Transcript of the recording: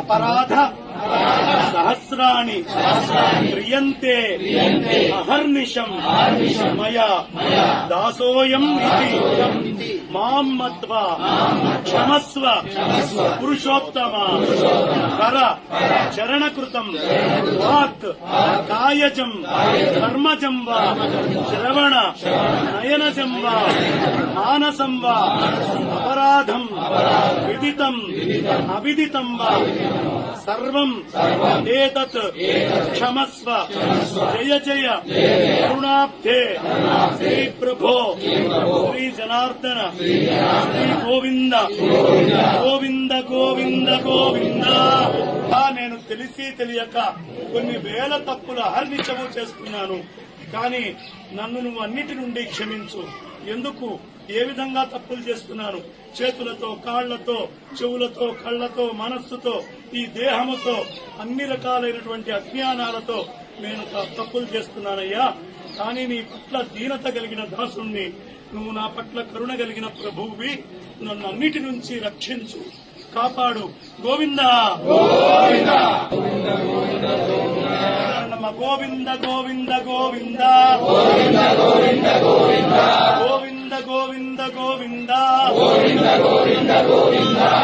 అపరాధ సహస్రాణి క్రియంతే అహర్నిశం మయా దాసోయం ఇది. మాం మత్వా క్షమస్వ పురుషోత్తమ కర చరణకృతం వాక్ కాయజం కర్మజం వా శ్రవణ. నయనజం వా మానసం వా అపరాధం విదితం అవిదితం వా. సర్వం ఏతత్ క్షమస్వ. జయ జయ కరుణాబ్ధే. శ్రీ ప్రభో. శ్రీ జనార్దన. శ్రీ గోవింద. గోవింద. గోవింద గోవింద. నేను తెలిసి తెలియక కొన్ని వేల తప్పుల హర్నిచము చేస్తున్నాను కానీ నన్ను నువ్వు అన్నిటి నుండి క్షమించు. ఎందుకు? ఏ విధంగా తప్పులు చేస్తున్నాను? చేతులతో కాళ్ళతో చెవులతో కళ్ళతో మనస్సుతో ఈ దేహముతో అన్ని రకాలైనటువంటి అజ్ఞానాలతో నేను తప్పులు చేస్తున్నానయ్యా. కానీ నీ పట్ల దీనత కలిగిన దాసుణ్ణి నువ్వు నా పట్ల కరుణ కలిగిన ప్రభువువి. నన్ను అన్నిటి నుంచి రక్షించు. కాపాడు. గోవింద. నమ గోవింద. గోవింద గోవింద గోవింద. గోవింద గోవింద గోవింద.